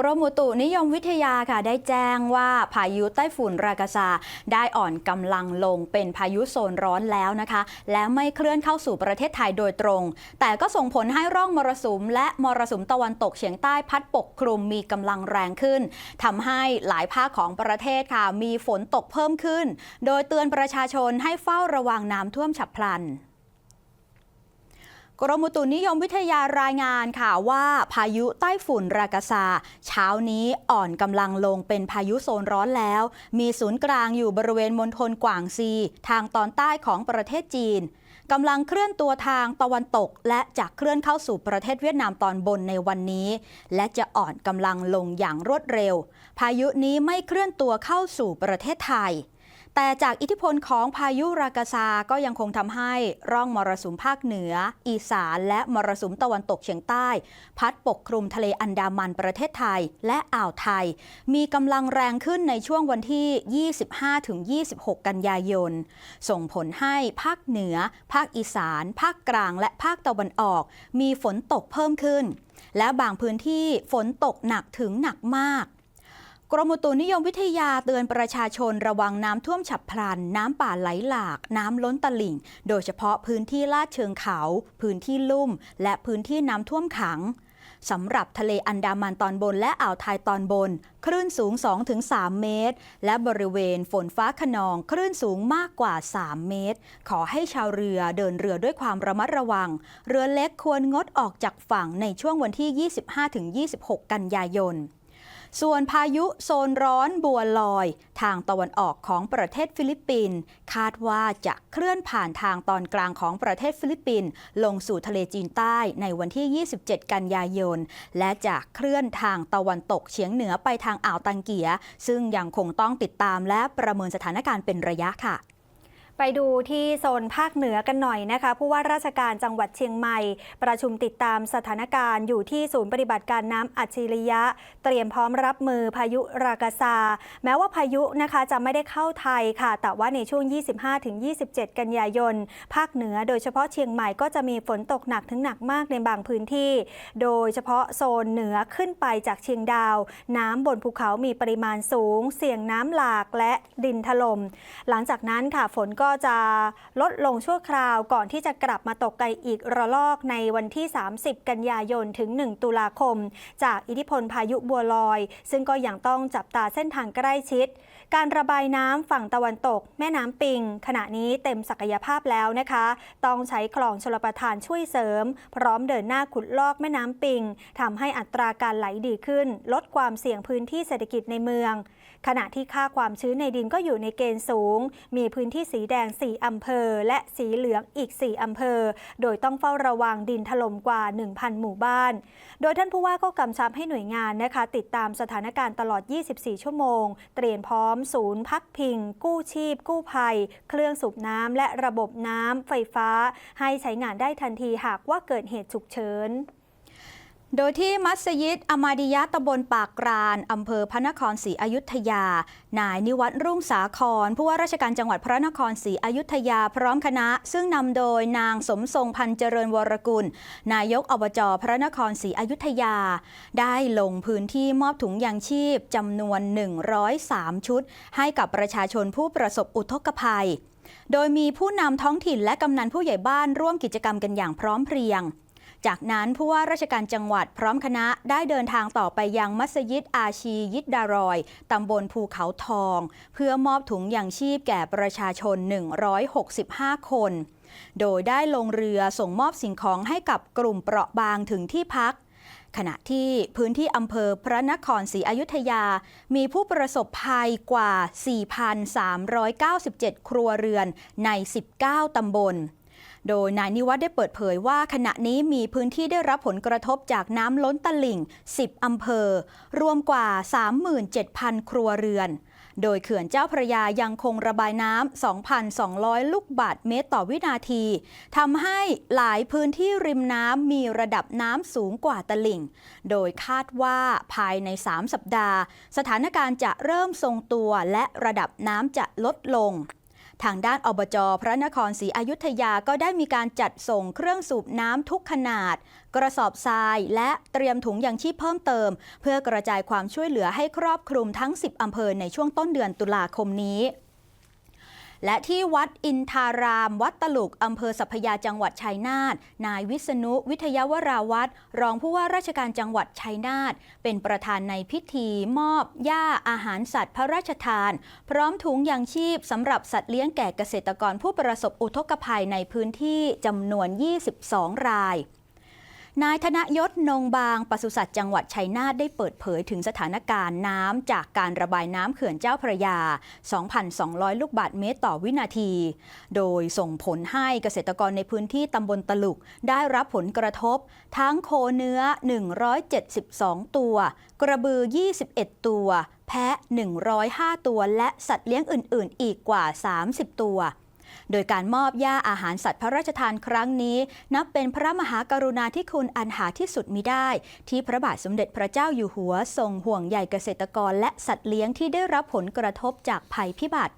กรมอุตุนิยมวิทยาค่ะได้แจ้งว่าพายุไต้ฝุ่นรากาซาได้อ่อนกำลังลงเป็นพายุโซนร้อนแล้วนะคะ และไม่เคลื่อนเข้าสู่ประเทศไทยโดยตรง แต่ก็ส่งผลให้ร่องมรสุม และมรสุมตะวันตกเฉียงใต้พัดปกคลุมมีกำลังแรงขึ้นทำให้หลายภาคของประเทศค่ะมีฝนตกเพิ่มขึ้น โดยเตือนประชาชนให้เฝ้าระวังน้ำท่วมฉับพลัน กรมอุตุนิยมวิทยารายงานค่ะว่าพายุใต้ฝุ่นรากาซา เช้านี้อ่อนกำลังลงเป็นพายุโซนร้อนแล้ว มีศูนย์กลางอยู่บริเวณมณฑลกวางซี ทางตอนใต้ของประเทศจีนกำลังเคลื่อนตัวทางตะวันตก และจะเคลื่อนเข้าสู่ประเทศเวียดนามตอนบนในวันนี้ และจะอ่อนกำลังลงอย่างรวดเร็ว พายุนี้ไม่เคลื่อนตัวเข้าสู่ประเทศไทย แต่จากอิทธิพลของพายุรากาซาก็ยังคงทำให้ร่องมรสุมภาคเหนือ อีสานและมรสุมตะวันตกเฉียงใต้ พัดปกคลุมทะเลอันดามันประเทศไทยและอ่าวไทย มีกำลังแรงขึ้นในช่วงวันที่ 25-26 กันยายน ส่งผลให้ภาคเหนือ ภาคอีสาน ภาคกลาง และภาคตะวันออก มีฝนตกเพิ่มขึ้น และบางพื้นที่ฝนตกหนักถึงหนักมาก กรมอุตุนิยมวิทยาเตือนประชาชนระวังน้ำท่วมฉับพลัน น้ำป่าไหลหลาก น้ำล้นตลิ่ง โดยเฉพาะพื้นที่ลาดเชิงเขา พื้นที่ลุ่ม และพื้นที่น้ำท่วมขังสำหรับทะเลอันดามันตอนบนและอ่าวไทยตอนบน คลื่นสูง 2-3 เมตร และบริเวณฝนฟ้าขนอง คลื่นสูงมากกว่า 3 เมตร ขอให้ชาวเรือเดินเรือด้วยความระมัดระวัง เรือเล็กควรงดออกจากฝั่งในช่วงวันที่ 25-26 กันยายน ส่วนพายุโซนร้อนบัวลอย ทางตะวันออกของประเทศฟิลิปปินส์คาดว่าจะเคลื่อนผ่านทางตอนกลางของประเทศฟิลิปปินส์ลงสู่ทะเลจีนใต้ในวันที่ 27 กันยายน และจะเคลื่อนทางตะวันตกเฉียงเหนือไปทางอ่าวตังเกีย ซึ่งยังคงต้องติดตามและประเมินสถานการณ์เป็นระยะค่ะ ไปดูที่โซนภาคเหนือกันหน่อยนะคะผู้ว่าราชการจังหวัดเชียงใหม่ ประชุมติดตามสถานการณ์อยู่ที่ศูนย์ปฏิบัติการน้ำอัจฉริยะ เตรียมพร้อมรับมือพายุรากาซา แม้ว่าพายุนะคะจะไม่ได้เข้าไทยค่ะ แต่ว่าในช่วง 25-27 กันยายน ภาคเหนือโดยเฉพาะเชียงใหม่ก็จะมีฝนตกหนักถึงหนักมากในบางพื้นที่ โดยเฉพาะโซนเหนือขึ้นไปจากเชียงดาว น้ำบนภูเขามีปริมาณสูง เสี่ยงน้ำหลากและดินถล่มหลังจากนั้นค่ะฝนก็็จะลดลงชั่วคราวก่อนที่จะกลับมาตกไกอีกระลอกในวันที่ 30 กันยายนถึง 1 ตุลาคม จากอิทธิพลพายุบัวลอย ซึ่งก็ยังต้องจับตาเส้นทางใกล้ชิด การระบายน้ำฝั่งตะวันตก แม่น้ำปิง ขณะนี้เต็มศักยภาพแล้วนะคะ ต้องใช้คลองชลประทานช่วยเสริม พร้อมเดินหน้าขุดลอกแม่น้ำปิงทำให้อัตราการไหลดีขึ้น ลดความเสี่ยงพื้นที่เศรษฐกิจในเมือง ขณะที่ค่าความชื้นในดินก็อยู่ในเกณฑ์สูง มีพื้นที่สีแดง 4 อำเภอ และสีเหลืองอีก 4 อำเภอ โดยต้องเฝ้าระวังดินถล่มกว่า 1,000 หมู่บ้าน โดยท่านผู้ว่าก็กำชับให้หน่วยงานนะคะ ติดตามสถานการณ์ตลอด 24 ชั่วโมง เตรียมพร้อมศูนย์พักพิง กู้ชีพ กู้ภัย เครื่องสูบน้ำและระบบน้ำไฟฟ้า ให้ใช้งานได้ทันทีหากว่าเกิดเหตุฉุกเฉิน โดยที่มัสยิดอมาดิยะตำบลปากกรานอำเภอพระนครศรีอยุธยา นายนิวัฒน์รุ่งสาครผู้ว่าราชการจังหวัดพระนครศรีอยุธยาพร้อมคณะ ซึ่งนำโดยนางสมทรงพันเจริญวรกุล นายกอบจพระนครศรีอยุธยา ได้ลงพื้นที่มอบถุงยางชีพจำนวน 103 ชุด ให้กับประชาชนผู้ประสบอุทกภัย โดยมีผู้นำท้องถิ่นและกำนันผู้ใหญ่บ้านร่วมกิจกรรมกันอย่างพร้อมเพรียง จากนั้นผู้ว่าราชการจังหวัดพร้อมคณะได้เดินทางต่อไปยังมัสยิดอาชียิดดารอย ตำบลภูเขาทอง เพื่อมอบถุงยางชีพแก่ประชาชน 165 คน โดยได้ลงเรือส่งมอบสิ่งของให้กับกลุ่มเปราะบางถึงที่พักขณะที่พื้นที่อำเภอพระนครศรีอยุธยา มีผู้ประสบภัยกว่า 4,397 ครัวเรือนใน 19 ตำบล โดยนายนิวัฒน์ได้เปิดเผยว่าขณะนี้มีพื้นที่ได้รับผลกระทบจากน้ำล้นตลิ่ง 10 อำเภอ รวมกว่า 37,000 ครัวเรือน โดยเขื่อนเจ้าพระยายังคงระบายน้ำ 2,200 ลูกบาศก์เมตรต่อวินาทีทำให้หลายพื้นที่ริมน้ำมีระดับน้ำสูงกว่าตลิ่ง โดยคาดว่าภายใน 3 สัปดาห์ สถานการณ์จะเริ่มทรงตัวและระดับน้ำจะลดลง ทางด้านอบจพระนครศรีอยุธยาก็ได้มีการจัดส่งเครื่องสูบน้ำทุกขนาด กระสอบทรายและเตรียมถุงยางชีพเพิ่มเติม เพื่อกระจายความช่วยเหลือให้ครอบคลุมทั้ง 10อำเภอในช่วงต้นเดือนตุลาคมนี้ และที่วัดอินทาราม วัดตลุกอำเภอสัพยาจังหวัดชัยนาทนายวิษณุวิทยาวราวัตรรองผู้ว่าราชการจังหวัดชัยนาทเป็นประธานในพิธีมอบหญ้าอาหารสัตว์พระราชทาน พร้อมถุงยางชีพสำหรับสัตว์เลี้ยงแก่เกษตรกรผู้ประสบอุทกภัยในพื้นที่จำนวน 22 ราย นายธนยศนงบางปศุสัตว์จังหวัดชัยนาทได้เปิดเผยถึงสถานการณ์น้ำจากการระบายน้ำเขื่อนเจ้าพระยา 2,200 ลูกบาศก์เมตรต่อวินาที โดยส่งผลให้เกษตรกรในพื้นที่ตำบลตลุก ได้รับผลกระทบ ทั้งโคเนื้อ 172 ตัว กระบือ 21 ตัว แพะ 105 ตัว และสัตว์เลี้ยงอื่น ๆ อีกกว่า 30 ตัว โดยการมอบย่าอาหารสัตว์พระราชทานครั้งนี้ นับเป็นพระมหากรุณาธิคุณอันหาที่สุดมิได้ ที่พระบาทสมเด็จพระเจ้าอยู่หัวทรงห่วงใยเกษตรกรและสัตว์เลี้ยงที่ได้รับผลกระทบจากภัยพิบัติ